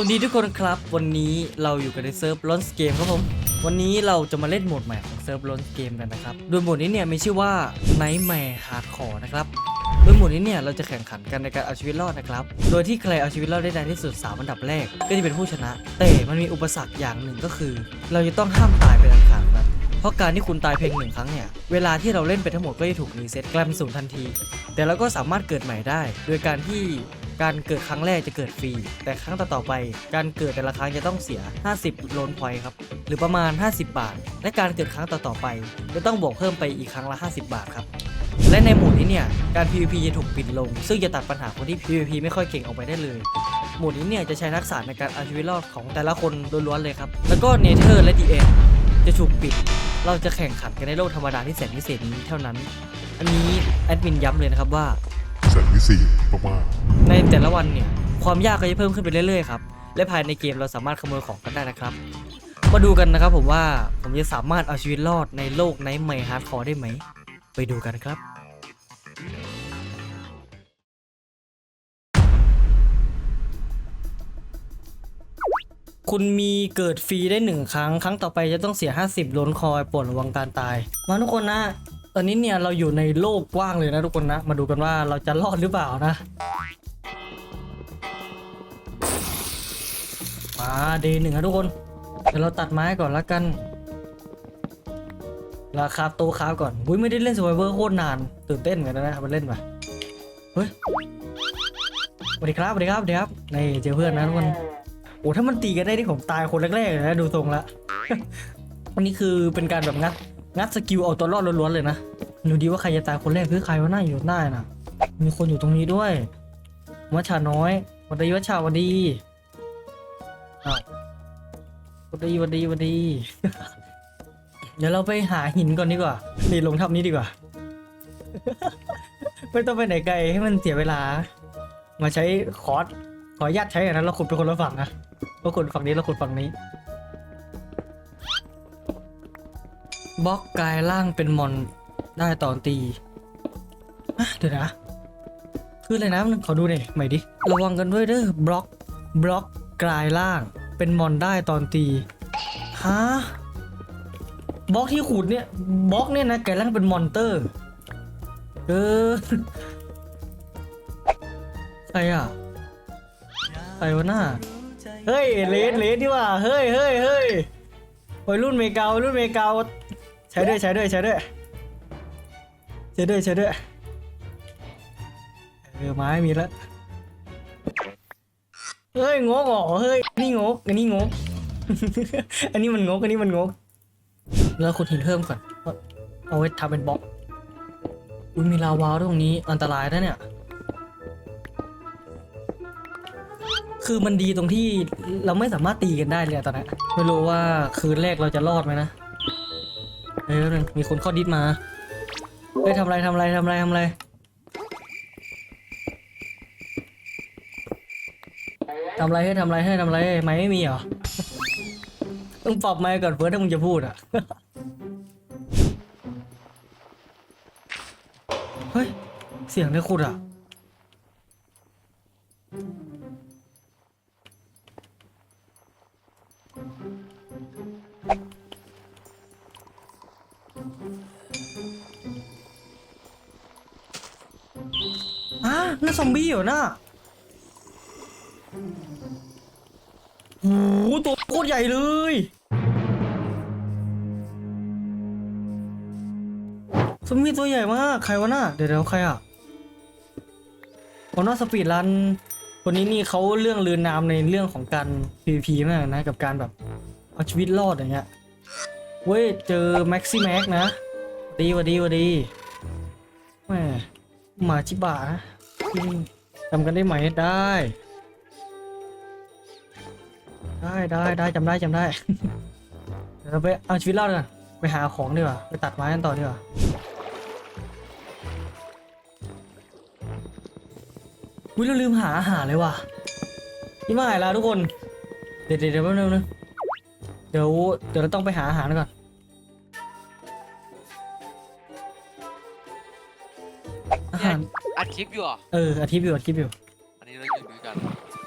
วัสดีทุกคนครับ วันนี้เราอยู่กันในเซิร์ฟลอนสเกมครับผม วันนี้เราจะมาเล่นโหมดใหม่ของเซิร์ฟลอนสเกมกันนะครับ โดยโหมดนี้เนี่ยมีชื่อว่า Nightmare Hardcore นะครับ โดยโหมดนี้เนี่ยเราจะแข่งขันกันในการเอาชีวิตรอดนะครับ โดยที่ใครเอาชีวิตรอดได้นานที่สุด3อันดับแรก ก็จะเป็นผู้ชนะ แต่มันมีอุปสรรคอย่างหนึ่งก็คือ เราจะต้องห้ามตายเป็นอันขาดครับเพราะการที่คุณตายเพียงหนึ่งครั้งเนี่ย เวลาที่เราเล่นไปทั้งหมดก็จะถูกรีเซ็ตกลายเป็นศูนย์ทันที แต่เราก็สามารถเกิดใหม่ได้ โดยการที่ การเกิดครั้งแรกจะเกิดฟรี แต่ครั้งต่อๆไป การเกิดแต่ละครั้งจะต้องเสีย 50 โลนพอยต์ครับ หรือประมาณ 50 บาท และการเกิดครั้งต่อๆไป จะต้องบวกเพิ่มไปอีกครั้งละ 50 บาทครับ และในโหมดนี้เนี่ย การ PVP จะถูกปิดลง ซึ่งจะตัดปัญหาคนที่ PVP ไม่ค่อยเก่งออกไปได้เลยโหมดนี้เนี่ยจะใช้ทักษะในการเอาชีวิตรอดของแต่ละคนล้วนๆเลยครับ แล้วก็เนเธอร์และดีเอ็จะถูกปิด เราจะแข่งขันกันในโลกธรรมดาที่แสนพิเศษนี้เท่านั้น อันนี้แอดมินย้ำเลยนะครับว่า แสนพิเศษมากในแต่ละวันเนี่ย ความยากก็จะเพิ่มขึ้นไปเรื่อยๆครับ และภายในเกมเราสามารถขโมยของกันได้นะครับ มาดูกันนะครับผมว่าผมจะสามารถเอาชีวิตรอดในโลกไนท์ไมฮาร์ดคอร์ได้ไหม ไปดูกันครับ คุณมีเกิดฟรีได้หนึ่งครั้ง ครั้งต่อไปจะต้องเสีย 50 ล้นคอยปวดระวังการตาย มาทุกคนนะ ตอนนี้เนี่ยเราอยู่ในโลกกว้างเลยนะทุกคนนะ มาดูกันว่าเราจะรอดหรือเปล่านะ มาเดย์หนึ่งครับทุกคน เดี๋ยวเราตัดไม้ก่อนละกัน ราคาโตวคาก่อนบุ้ยไม่ได้เล่น s ว r v เวอร์โคตรนาน ตื่นเต้นเหมือนกันนะมาเล่นมาเฮ้ยสวัสดีครับสวัสดีครับสวัสดีครับนี่เจอเพื่อนนะทุกคนโอ้ถ้ามันตีกันได้ที่ผมตายคนแรกๆเลยนะดูทรงละ วันนี้คือเป็นการแบบงัด งัดสกิลเอาตัวรอดล้วนๆเลยนะดูดีว่าใครจะตายคนแรกคือใครว่าน่าอยู่ได้นะมีคนอยู่ตรงนี้ด้วยวัชชาน้อยวันดีวัชชาวันดีอ้าววันดีวันดีวันดี เดี๋ยวเราไปหาหินก่อนดีกว่านี่ลงทับนี้ดีกว่า ไม่ต้องไปไหนไกลให้มันเสียเวลา มาใช้คอร์สขออนุญาตใช้อย่างนั้นเราขุดเป็นคนละฝั่งนะเราขุดฝั่งนี้เราขุดฝั่งนี้ บล็อกกลายร่างเป็นมอนได้ตอนตีอะเดี๋ยวนะ คืออะไรนะขอดูหน่อยใหม่ดิ ระวังกันด้วยเด้อบล็อกบล็อกกลายร่างเป็นมอนได้ตอนตีฮะบล็อกที่ขุดเนี่ยบล็อกเนี่ยนะกลายร่างเป็นมอนเตอร์เออใครอะใครวะหน้าเฮ้ยเลสเลสดีว่าเฮ้ยเฮ้ยเฮ้ยวัยรุ่นเมกาวัยรุ่นเมกา ใช้ด้วยใช้ด้วยใช้ด้วยใช้ด้วยใช้ด้วยเออไม้มีแล้วเฮ้ยงกเหรอเฮ้ยนี่งกอันนี้งก อันนี้มันงกอันนี้มันงกแล้วขุดหินเพิ่มก่อนเอาไว้ทำเป็นบล็อกอุ้ยมีลาวาตรงนี้อันตรายนะเนี่ย คือมันดีตรงที่เราไม่สามารถตีกันได้เลยตอนนี้ไม่รู้ว่าคืนแรกเราจะรอดไหมนะ เฮ้ยแป๊บนึงมีคนเข้าดิสมา เฮ้ยทำไรทำไรทำไรทำไร ทำไรให้ทำไรให้ทำไรไม่ไม่มีเหรอ ต้องปรับไมค์ก่อนเพื่อถ้ามึงจะพูดอะ เฮ้ย เสียงได้ขุดอะ อะนั่นซอมบี้เหรอน่ะโอ้โหตัวโคตรใหญ่เลย ซอมบี้ตัวใหญ่มาก ใครวะน่ะ เดี๋ยวเดี๋ยวใครอะคนว่าสปีดรันคนนี้นี่เขาเรื่องลือนามในเรื่องของการ PVP มากนะกับการแบบเอาชีวิตรอดอย่างเงี้ย เว้ย เจอแม็กซี่แม็กนะ ดีวะดีวะดีแหม หมาชิบะนะอืมจำกันได้ไหมได้ ได้ได้ได้จำได้จำได้เดี๋ยวเราไปเอาชีวิตรอดกันไปหาของดีกว่าไปตัดไม้กันต่อดีกว่าวิเราลืมหาอาหารเลยว่ะนี่มาไหนแล้วทุกคนเดี๋ยวเดี๋ยวเดี๋ยวแป๊บนึงนะเดี๋ยวเดี๋ยวเราต้องไปหาอาหารก่อน คลิปอยู่เหรอเอออาทิตย์อยู่อาทิตย์อยู่ อันนี้เราอยู่ด้วยกัน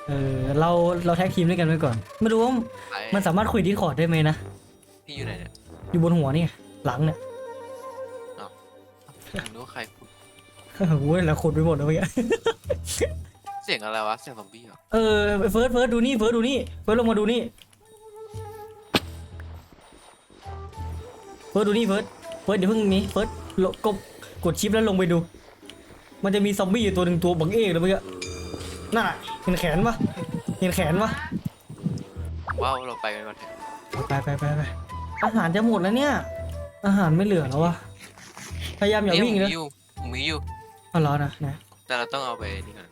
เอเออเราเราแท็กทีมด้วยกันไว้ก่อน ไม่รู้ว่าไปมันสามารถคุยที่คอร์ดได้ไหมนะ พี่อยู่ไหนเนี่ยอยู่บนหัวนี่ไงหลังเนี่ย ผมนึกว่าใครพูดโอ้ยแล้วคนไปหมดแล้วเมื่อกี้เสียงอะไรวะ เสียงซอมบี้เหรอเออเฟิร์สเฟิร์สดูนี่เฟิร์สดูนี่เฟิร์สลงมาดูนี่เฟิร์สดูนี่เฟิร์สเฟิร์สเดี๋ยวเพิ่งนี้เฟิร์สลงกดกดชิปแล้วลงไปดู มันจะมีซอมบี้อยู่ตัวหนึ่งตัวบังเอกเลยเมื่อกี้นั่นน่ะเห็นแขนปะเห็นแขนปะว้าวเราไปกันก่อนเถอะไปไปไปไปอาหารจะหมดแล้วเนี่ย อาหารไม่เหลือแล้ววะพยายามอย่าเอ้ยวิ่งผมนะมีอยู่ผมมีอยู่อ๋อเหรอนะนะแต่เราต้องเอาไปนี่ก่อน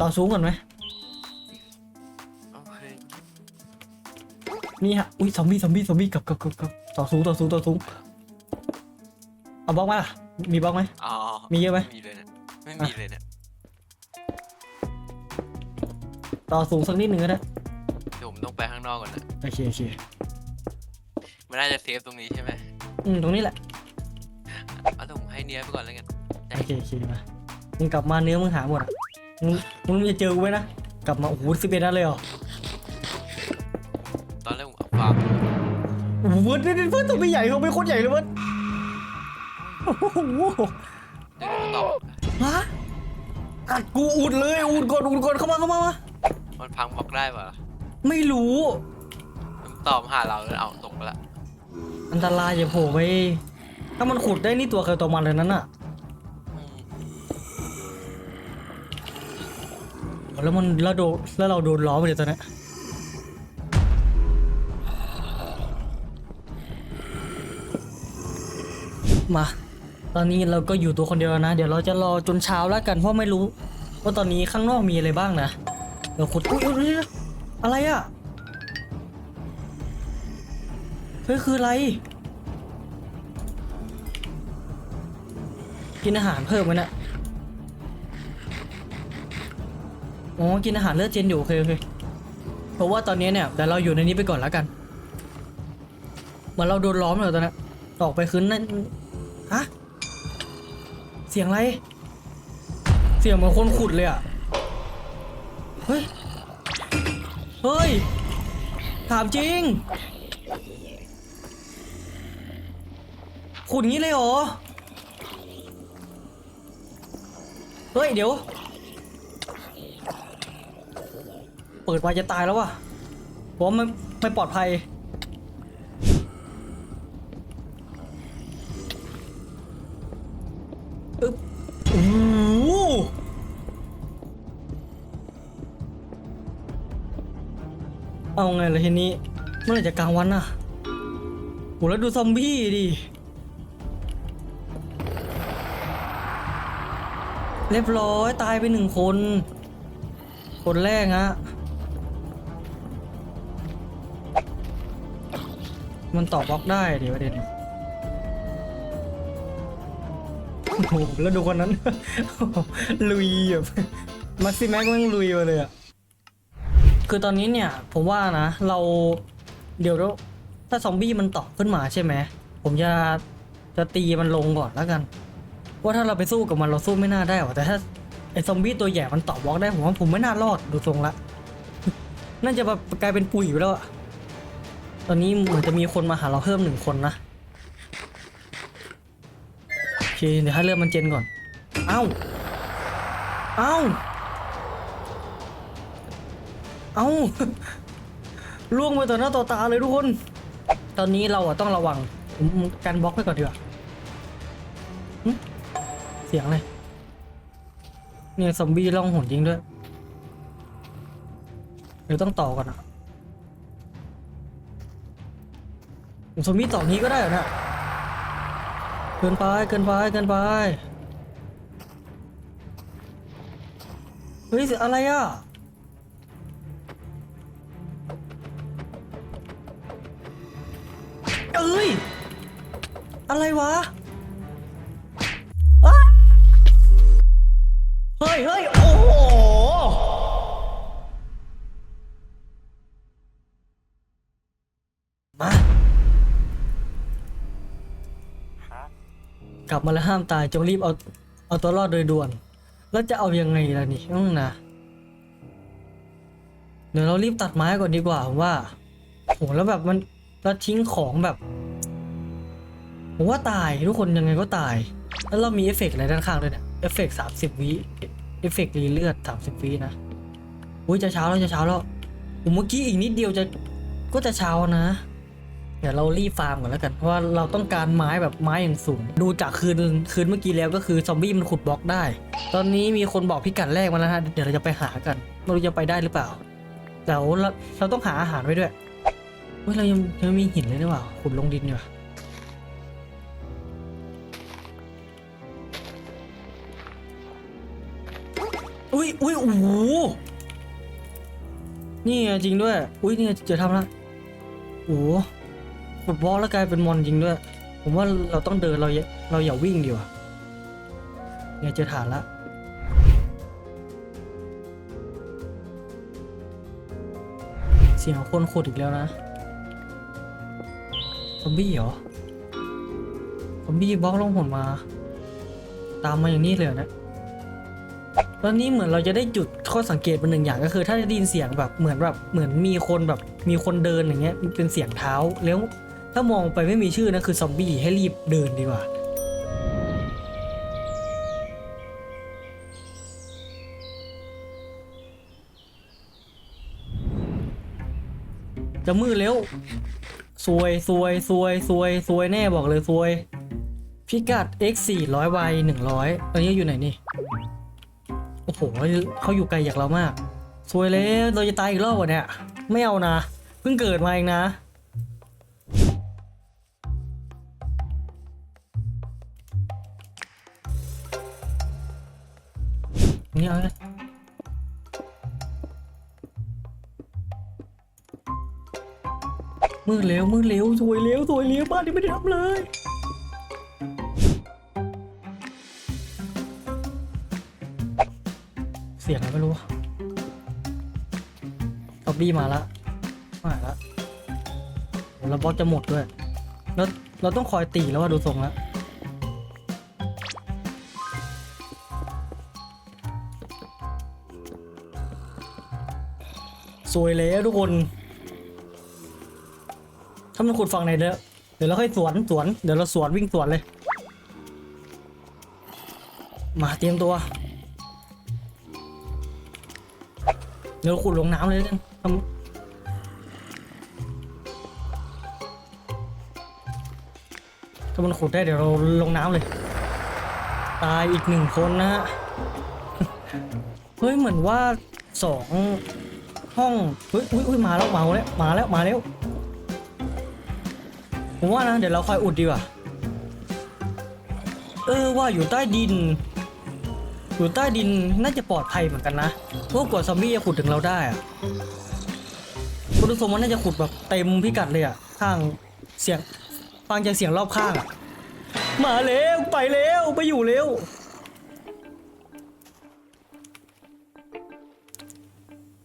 ต่อสูงก่อนไหม นี่ฮะ อุ้ยซอมบี้ซอมบี้ซอมบี้กลับกลับกลับกลับต่อสูงต่อสูงต่อสูงเอาบล็อกมาล่ะ มีบล็อกไหม อ๋อมีเยอะไหมไม่มีเลยเนี่ยไม่มีเลยเนี่ยต่อสูงสักนิดหนึ่งก็ได้เดี๋ยวผมต้องไปข้างนอกก่อนนะโอเคโอเคมันน่าจะเซฟตรงนี้ใช่ไหมอืมตรงนี้แหละ เอาแต่ผมให้เนี้ยไปก่อนแล้วกัน โอเคโอเคมา มึงกลับมาเนื้อมึงหาหมดอะมึงมึงจะเจอกูไหมนะ กลับมา โอ้โหสิบเอ็ดนัดเลยเหรอ ดเวิร์ดเวิร์ดตัวไม่ใหญ่เขาไม่โคตรใหญ่เลยเวิร์ดโอ้โหเดี๋ยวเขาตอบฮะอัดกูอุดเลยอุดก่อนอุดก่อนเข้ามาเข้ามามามันพังบล็อกได้ปะไม่รู้มันตอบมาหาเราแล้วเอาตกไปละอันตรายอย่าโผล่ไปถ้ามันขุดได้นี่ตัวใครตัวมันเลยนั้นอะอืมแล้วมันแล้วโดนแล้วเราโดนล้อไปเลยตอนนี้ มา ตอนนี้เราก็อยู่ตัวคนเดียวนะ เดี๋ยวเราจะรอจนเช้าแล้วกันเพราะไม่รู้ ว่าตอนนี้ข้างนอกมีอะไรบ้างนะเดี๋ยวขุดอุ้ยอุ๊ยอะไรอะเฮ้ยคืออะไร กินอาหารเพิ่มไหมเนะอ๋อกินอาหารเลือดเจนอยู่โอเคโอเคเพราะว่าตอนนี้เนี่ยเดี๋ยวเราอยู่ในนี้ไปก่อนแล้วกันเหมือนเราโดนล้อมเลยตอนนี้ออกไปคืนนั่น ฮะ เสียงอะไร เสียงเหมือนคนขุดเลยอะเฮ้ย เฮ้ย ถามจริง ขุดงี้เลยเหรอ เฮ้ย เดี๋ยว เปิดไวจะตายแล้วว่ะผมไม่ไม่ปลอดภัย เอาไงล่ะทีนี้ เมื่อไหร่จะกลางวันน่ะโหแล้วดูซอมบี้ดิ เรียบร้อยตายไปหนึ่งคน คนแรกฮะ มันตอบบล็อกได้เดี๋ยวประเด็นโอ้โหแล้วดูคนนั้น ลุยแบบ มักซิแม็กมันลุยมาเลยอะ คือตอนนี้เนี่ยผมว่านะเราเดี๋ยวถ้าซอมบี้มันตอบขึ้นมาใช่ไหมผมจะจะตีมันลงก่อนแล้วกัน ว่าถ้าเราไปสู้กับมันเราสู้ไม่น่าได้หรอแต่ถ้าไอ้ซอมบี้ตัวใหญ่มันตอบบล็อกได้ผมว่าผมไม่น่ารอดดูทรงละน่าจะแบบกลายเป็นปุ๋ยไปแล้วอะตอนนี้เหมือนจะมีคนมาหาเราเพิ่มหนึ่งคนนะโอเคเดี๋ยวให้เลือดมันเจนก่อน เอ้า เอ้า เอ้าล่วงไปต่อหน้าต่อตาเลยทุกคน ตอนนี้เราอะต้องระวังผมกันบล็อกไปก่อนดีกว่าเสียงอะไรเนี่ยซอมบี้ล่องหนจริงด้วย เดี๋ยวต้องต่อก่อนอะซอมบี้ต่อนี้ก็ได้เหรอเนี่ยเกินไปเกินไปเกินไปเฮ้ยสียอะไรอะ เอ้ย อะไรวะอ๊ะเฮ้ยเฮ้ยโอ้โห มา กลับมาแล้วห้ามตายจงรีบเอาเอาตัวรอดโดยด่วน แล้วจะเอายังไงล่ะนี่อืมนะเดี๋ยวเรารีบตัดไม้ก่อนดีกว่าผมว่าโหแล้วแบบมันเราทิ้งของแบบ ผมว่าตายทุกคนยังไงก็ตาย แล้วเรามีเอฟเฟกต์อะไรด้านข้างด้วยเนี่ยเอฟเฟกต์สามสิบวิเอฟเฟกต์รีเลือดสามสิบวินะอุ้ยจะเช้าแล้วจะเช้าแล้วผมเมื่อกี้อีกนิดเดียวจะก็จะเช้านะ เดี๋ยวเรารีฟาร์มก่อนแล้วกันเพราะว่าเราต้องการไม้แบบไม้อย่างสูง ดูจากคืนคืนเมื่อกี้แล้วก็คือซอมบี้มันขุดบล็อกได้ ตอนนี้มีคนบอกพิกัดแรกมาแล้วฮะเดี๋ยวเราจะไปหากันไม่รู้จะไปได้หรือเปล่าแต่เราเราต้องหาอาหารไว้ด้วยเฮ้ยเรายังยังมีหินเลยหรือเปล่าขุดลงดินอยู่า อุ้ยอุ้ยโอ้โหนี่ไงจริงด้วย อุ้ยนี่ไงเจะทำแล้วโอ้โหขุดบล็อกแล้วกลายเป็นมอนจริงด้วย ผมว่าเราต้องเดินเราเราอย่าวิ่งดีกว่าเนี่ยเจอฐานละเสียงคนขุดอีกแล้วนะซอมบี้เหรอซอมบี้บล็อกลงหนมา ตามมาอย่างนี้เลยนะ ตอนนี้เหมือนเราจะได้จุดข้อสังเกตเป็นหนึ่งอย่างก็คือ ถ้าได้ยินเสียงแบบเหมือนแบบเหมือนมีคนแบบมีคนเดินอย่างเงี้ยเป็นเสียงเท้าแล้วถ้ามองไปไม่มีชื่อนะคือซอมบี้ให้รีบเดินดีกว่าจะมืดแล้วซวยซวยซวยซวยซวยแน่บอกเลยซวย พิกัด x 400 y 100ตอนนี้อยู่ไหนนี่ โอ้โหเขาอยู่ไกลจากเรามากซวยแล้วเราจะตายอีกรอบวะเนี่ย ไม่เอานะ เพิ่งเกิดมาเองนะ นี่เอาเลยมืดเร็วมืดเร็วสวยเร็วสวยเร็วบ้านนี้ไม่ได้ทำเลย อบบี้มาละมาละแล้วบอสจะหมดด้วยแล้วเราต้องคอยตีแล้วว่าดูทรงแล้วสวยแล้วทุกคน ถ้ามันขุดฝั่งไหนเด้อเดี๋ยวเราค่อยสวนสวน เดี๋ยวเราสวนวิ่งสวนเลย มาเตรียมตัว เดี๋ยวเราขุดลงน้ำเลยกันทำ ถ้ามันขุดได้เดี๋ยวเราลงน้ำเลย ตายอีกหนึ่งคนนะฮะ เฮ้ย เหมือนว่าสองห้อง เฮ้ยอุ้ยอุ้ยมาแล้วมาแล้วมาแล้วมาแล้วผมว่านะ เดี๋ยวเราคอยอุดดีกว่า เออว่าอยู่ใต้ดิน อยู่ใต้ดินน่าจะปลอดภัยเหมือนกันนะเพราะกว่าซอมบี้จะขุดถึงเราได้อะ คุณผู้ชมมันน่าจะขุดแบบเต็มพิกัดเลยอะข้างเสียงฟังจากเสียงรอบข้างอะมาเร็วไปเร็วไปอยู่เร็ว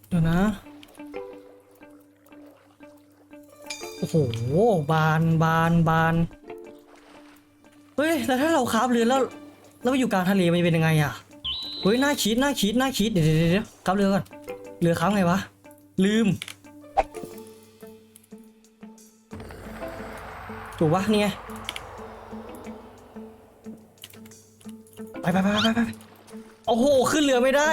เดี๋ยวนะ โอ้โห บานบานบาน เฮ้ย แล้วถ้าเราคราบเรือแล้ว แล้วไปอยู่กลางทะเลมันจะเป็นยังไงอะ เฮ้ย น่าคิดน่าคิดน่าคิดเดี๋ยวเดี๋ยวเดี๋ยวคราบเรือก่อน เรือคราบไงวะ ลืม ถูกปะนี่ไงไปไปไปไปไปไปโอ้โห ขึ้นเรือไม่ได้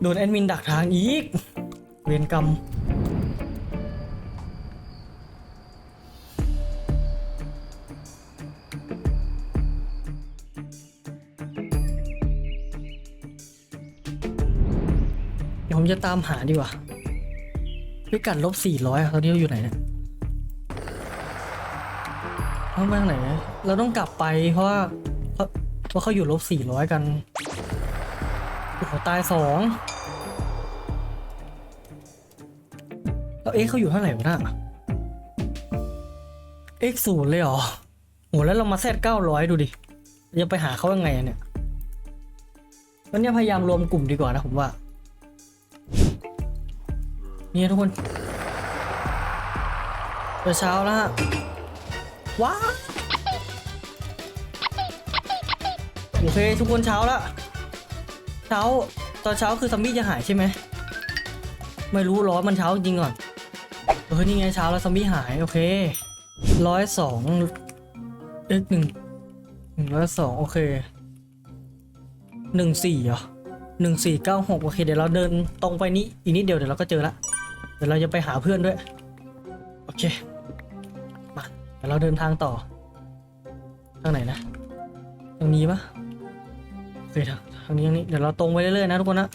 โดนแอดมินดักทางอีก เวรกรรมเดี๋ยวผมจะตามหาดีกว่าพิกัดลบสี่ร้อยตอนนี้เราอยู่ไหนเนี่ย เขามาทางไหน เราต้องกลับไปเพราะว่าเพราะเพราเขาอยู่ลบสี่ร้อยกันโอ้โหตายสองแล้วเอ็กเขาอยู่เท่าไหร่วะน่ะเอ็กศูนย์เลยเหรอโหแล้วเรามาแซดเก้าร้อยดูดิจะไปหาเขายังไงอะเนี่ยวันนี้พยายามรวมกลุ่มดีกว่านะผมว่าเนี่ยทุกคนจะเช้าแล้วฮะ ว้าวโอเคทุกคนเช้าละเช้าตอนเช้าคือซัมบี้จะหายใช่ไหมไม่รู้ร้อนมันเช้าจริงก่อนเออนี่ไงเช้าแล้วซัมบี้หายโอเคร้อยสองเอ๊ะหนึ่งหนึ่งร้อยสองโอเคหนึ่งสี่เหรอหนึ่งสี่เก้าหกโอเคเดี๋ยวเราเดินตรงไปนี้อีกนิดเดียวเดี๋ยวเราก็เจอละเดี๋ยวเราจะไปหาเพื่อนด้วยโอเค เดี๋ยวเราเดินทางต่อ ทางไหนนะ ทางนี้ปะโอเคทางทางนี้ทางนี้ เดี๋ยวเราตรงไปเรื่อยๆนะทุกคนนะ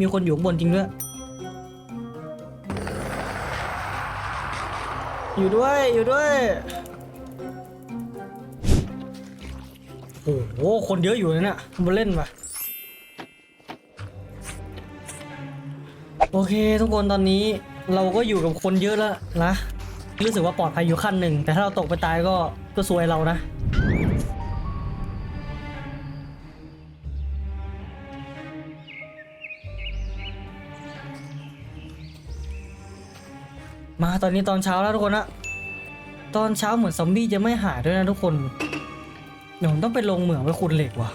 มีคนอยู่ข้างบนจริงด้วย อยู่ด้วยอยู่ด้วยโอ้โหคนเยอะอยู่นะเนี่ยมาเล่นปะโอเค ทุกคนตอนนี้เราก็อยู่กับคนเยอะแล้วนะรู้สึกว่าปลอดภัยอยู่ขั้นหนึ่งแต่ถ้าเราตกไปตายก็ก็ซวยเรานะ มาตอนนี้ตอนเช้าแล้วทุกคนนะตอนเช้าเหมือนซอมบี้จะไม่หายด้วยนะทุกคนเดี๋ยวผมต้องไปลงเหมืองไปขุดเหล็กว่ะ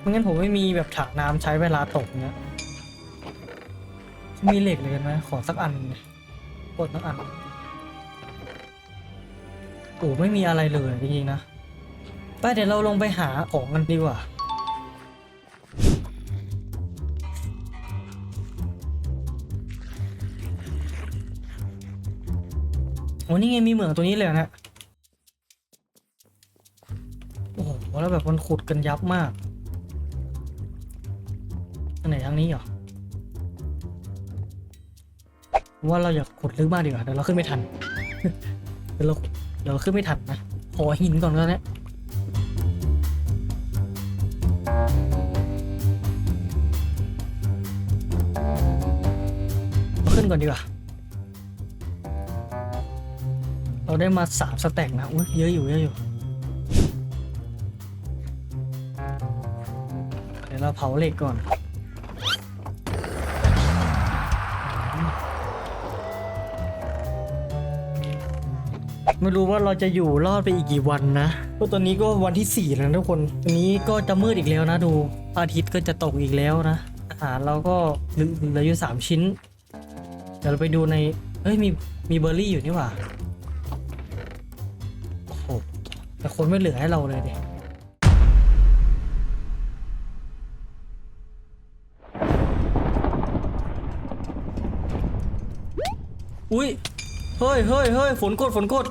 ไม่งั้นผมไม่มีแบบถังน้ำใช้เวลาตกเนี้ยมีเหล็กเลยกันไหมขอสักอันกดสักอันโอ้ไม่มีอะไรเลยจริงๆนะไปเดี๋ยวเราลงไปหาของกันดีกว่า นี่ไงมีเหมืองตัวนี้เลยนะโอ้โหแล้วแบบมันขุดกันยับมากทางไหนทางนี้เหรอว่าเราอยากขุดลึกมากดีกว่าเดี๋ยวเราขึ้นไม่ทันเดี๋ยวเราเดี๋ยวเราขึ้นไม่ทันนะขอหินก่อนก็ได้เอาขึ้นก่อนดีกว่า ได้มาสามสแต็กนะอุ้ยเยอะอยู่เยอะอยู่เดี๋ยวเราเผาเหล็กก่อนไม่รู้ว่าเราจะอยู่รอดไปอีกกี่วันนะเพราะตอนนี้ก็วันที่สี่แล้วทุกคนอันนี้ก็จะมืดอีกแล้วนะดูอาทิตย์ก็จะตกอีกแล้วนะ อาหารเราก็เหลือเหลืออยู่สามชิ้น เดี๋ยวเราไปดูใน เฮ้ยมีมีเบอร์รี่อยู่นี่หว่า โอ้โหแต่คนไม่เหลือให้เราเลยดิอุ้ย เฮ้ยเฮ้ยเฮ้ยฝนกดฝนกด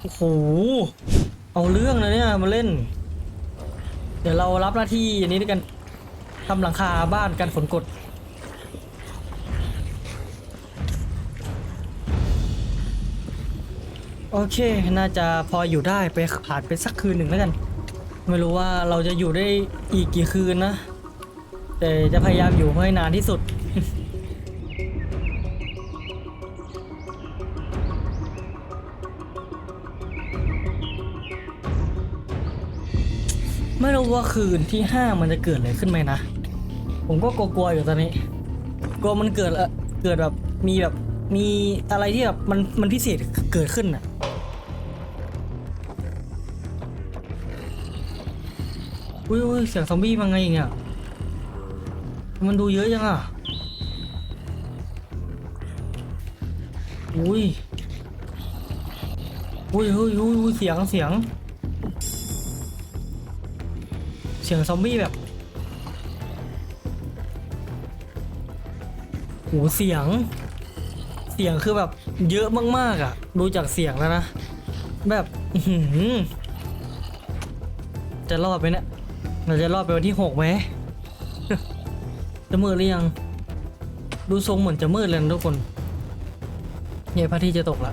โอ้โห เอาเรื่องนะเนี่ยมาเล่น เดี๋ยวเรารับหน้าที่อันนี้ด้วยกันทำหลังคาบ้านกันฝนกด เค น่าจะพออยู่ได้ไปผ่านไปสักคืนหนึ่งแล้วกัน ไม่รู้ว่าเราจะอยู่ได้อีกกี่คืนนะ แต่จะพยายามอยู่ให้นานที่สุดไม่รู้ว่าคืนที่ห้ามันจะเกิดอะไรขึ้นไหมนะ ผมก็กลัวๆอยู่ตอนนี้ กลัวมันเกิดเกิดแบบมีแบบมีอะไรที่แบบมันมันพิเศษเกิดขึ้นอะ อุ้ยเสียงซอมบี้มาไงเนี่ยมันดูเยอะยังอะอุ้ยอุ้ยอุ้ยอุ้ยเสียงเสียง เสียงซอมบี้แบบโหเสียง เสียงคือแบบเยอะมากๆอะ ดูจากเสียงแล้วนะ แบบจะรอดไปเนี่ย เราจะรอดไปวันที่หกไหมจะมืดหรือยัง ดูทรงเหมือนจะมืดเลยนะทุกคนเนี่ยพระอาทิตย์จะตกละ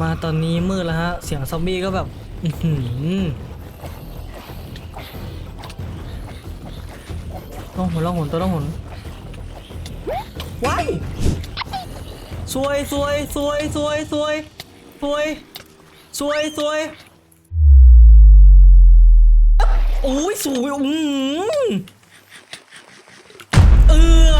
มาตอนนี้มืดแล้วฮะ เสียงซอมบี้ก็แบบอื้อหือต้องหนต้องหนตัวต้องหนว้ายสวยสวยสวยสวยสวยสวยสวยสวย โอ้ยสวยอืมเออ